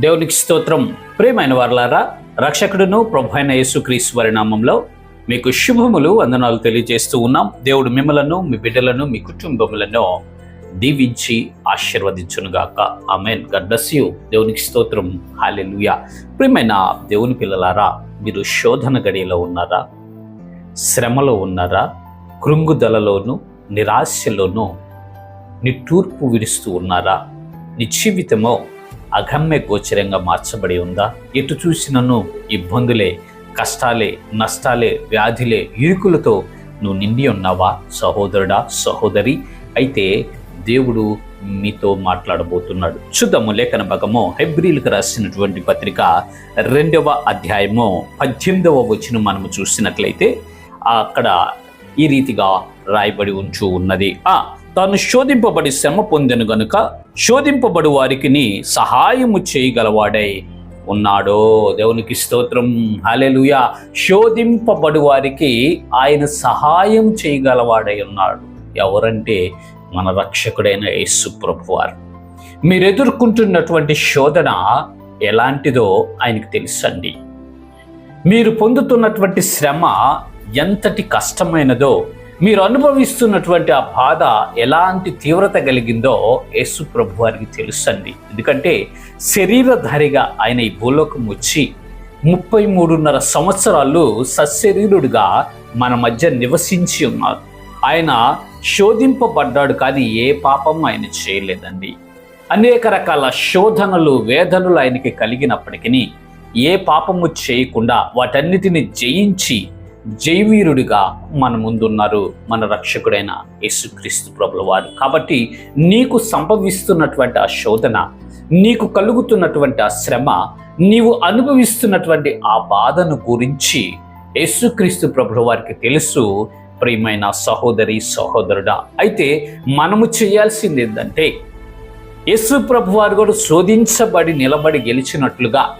దేవునికి స్తోత్రం. ప్రేమైన వారలారా రక్షకుడును ప్రభు అయిన యేసుక్రీస్తు వారి నామంలో మీకు శుభములు వందనాలు తెలియజేస్తూ ఉన్నాం. దేవుడు మిమ్మలను మీ బిడ్డలను మీ కుటుంబములను దీవించి ఆశీర్వదించునుగాక. ఆమెన్. గడ్డస్యు దేవునికి స్తోత్రం. హాలెలుయా ప్రియమైన దేవుని పిల్లలారా మీరు శోధన గడియలో ఉన్నారా? శ్రమలో ఉన్నారా? కృంగుదలలోను నిరాశలోను నిట్టూర్పు విడుస్తూ ఉన్నారా? నీ జీవితమో అగమ్య గోచరంగా మార్చబడి ఉందా? ఎటు చూసినను ఇబ్బందులే కష్టాలే నష్టాలే వ్యాధులే ఇరుకులతో నువ్వు నిండి ఉన్నావా? సహోదరుడా సహోదరి అయితే దేవుడు మీతో మాట్లాడబోతున్నాడు. చూద్దాము లేఖన భాగము హెబ్రిల్కి రాసినటువంటి పత్రిక రెండవ అధ్యాయము పద్దెనిమిదవ వచ్చిన మనము చూసినట్లయితే అక్కడ ఈ రీతిగా రాయబడి ఉంచు ఉన్నది. తాను శోధింపబడి శ్రమ పొందెను గనుక శోధింపబడు వారికి సహాయము చేయగలవాడై ఉన్నాడో. దేవునికి స్తోత్రం. హలెలుయ శోధింపబడు వారికి ఆయన సహాయం చేయగలవాడై ఉన్నాడు. ఎవరంటే మన రక్షకుడైన యేసు ప్రభువారు. మీరు ఎదుర్కొంటున్నటువంటి శోధన ఎలాంటిదో ఆయనకు తెలుసండి. మీరు పొందుతున్నటువంటి శ్రమ ఎంతటి కష్టమైనదో మీరు అనుభవిస్తున్నటువంటి ఆ బాధ ఎలాంటి తీవ్రత కలిగిందో యేసు ప్రభు వారికి తెలుసండి. ఎందుకంటే శరీరధారిగా ఆయన ఈ భూలోకం వచ్చి ముప్పై మూడున్నర సంవత్సరాలు సశరీరుడుగా మన మధ్య నివసించి ఉన్నారు ఆయన శోధింపబడ్డాడు కానీ ఏ పాపం ఆయన చేయలేదండి. అనేక రకాల శోధనలు వేదనలు ఆయనకి కలిగినప్పటికీ ఏ పాపము చేయకుండా వాటన్నిటిని జయించి జైవీరుడిగా మన ముందున్నారు మన రక్షకుడైన యేసుక్రీస్తు ప్రభుల వారు కాబట్టి నీకు సంభవిస్తున్నటువంటి ఆ శోధన నీకు కలుగుతున్నటువంటి ఆ శ్రమ నీవు అనుభవిస్తున్నటువంటి ఆ బాధను గురించి యేసుక్రీస్తు ప్రభుల వారికి తెలుసు. ప్రియమైన సహోదరి సహోదరుడా అయితే మనము చేయాల్సింది ఏంటంటే యేసు ప్రభు వారు కూడా శోధించబడి నిలబడి గెలిచినట్లుగా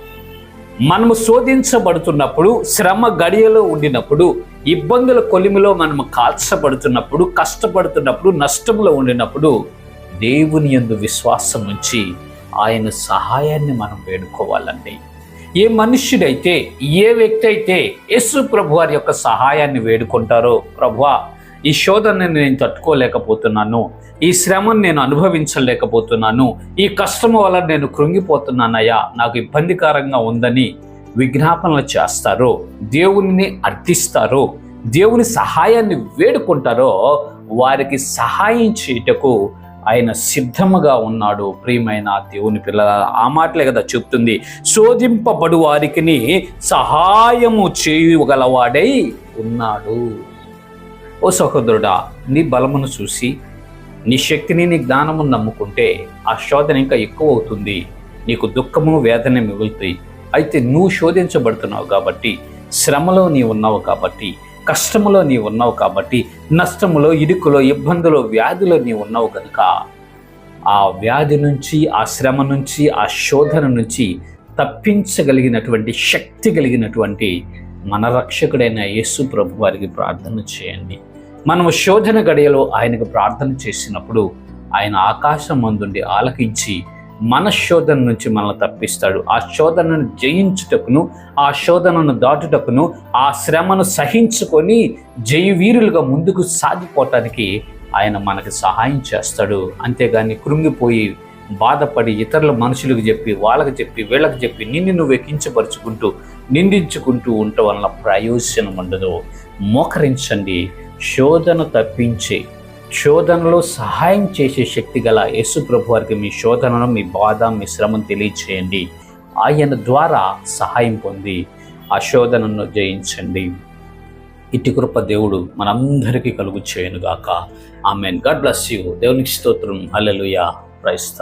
మనము శోధించబడుతున్నప్పుడు శ్రమ గడియలో ఉండినప్పుడు ఇబ్బందుల కొలిమిలో మనము కాల్చబడుతున్నప్పుడు కష్టపడుతున్నప్పుడు నష్టంలో ఉండినప్పుడు దేవుని యందు విశ్వాసం ఉంచి ఆయన సహాయాన్ని మనం వేడుకోవాలండి. ఏ మనుష్యుడైతే ఏ వ్యక్తి అయితే యేసు ప్రభు వారి యొక్క సహాయాన్ని వేడుకుంటారో ప్రభువా ఈ శోధనని నేను తట్టుకోలేకపోతున్నాను. ఈ శ్రమను నేను అనుభవించలేకపోతున్నాను. ఈ కష్టం వల్ల నేను కృంగిపోతున్నానయ్యా. నాకు ఇబ్బందికరంగా ఉందని విజ్ఞాపనలు చేస్తారో దేవుని అర్థిస్తారో దేవుని సహాయాన్ని వేడుకుంటారో వారికి సహాయం చేయుటకు ఆయన సిద్ధముగా ఉన్నాడు. ప్రియమైన దేవుని పిల్లల ఆ మాటలే కదా చెప్తుంది. శోధింపబడు వారికి సహాయము చేయగలవాడై ఉన్నాడు. ఓ సహోదరుడా నీ బలమును చూసి నీ శక్తిని నీ జ్ఞానము నమ్ముకుంటే ఆ శోధన ఇంకా ఎక్కువ అవుతుంది నీకు దుఃఖము వేదన మిగులుతాయి. అయితే నువ్వు శోధించబడుతున్నావు కాబట్టి శ్రమలో నీ ఉన్నావు కాబట్టి కష్టములో నీ ఉన్నావు కాబట్టి నష్టములో ఇరుకులో ఇబ్బందులో వ్యాధిలో నీ ఉన్నావు కనుక ఆ వ్యాధి నుంచి ఆ శ్రమ నుంచి ఆ శోధన నుంచి తప్పించగలిగినటువంటి శక్తి కలిగినటువంటి మన రక్షకుడైన యేసు ప్రభు వారికి ప్రార్థన చేయండి. మనము శోధన గడియలో ఆయనకు ప్రార్థన చేసినప్పుడు ఆయన ఆకాశం మందుండి ఆలకించి మన శోధన నుంచి మనల్ని తప్పిస్తాడు. ఆ శోధనను జయించుటకును ఆ శోధనను దాటుటకును ఆ శ్రమను సహించుకొని జయవీరులుగా ముందుకు సాగిపోవటానికి ఆయన మనకు సహాయం చేస్తాడు. అంతేగాని కృంగిపోయి బాధపడి ఇతరుల మనుషులకు చెప్పి వాళ్ళకి చెప్పి వీళ్ళకి చెప్పి నిన్ను నువ్వు ఎక్కించపరుచుకుంటూ నిందించుకుంటూ ఉండటం వలన ప్రయోజనం ఉండదు. మోకరించండి. శోధన తప్పించే శోధనలో సహాయం చేసే శక్తి గల యేసు ప్రభు వారికి మీ శోధనను మీ బాధ మీ శ్రమను తెలియచేయండి. ఆయన ద్వారా సహాయం పొంది ఆ శోధనను జయించండి. ఇటు కృప దేవుడు మనందరికీ కలుగు చేయనుగాక. ఆమెన్. God bless you. దేవునికి స్తోత్రం. హల్లెలూయా. క్రైస్తల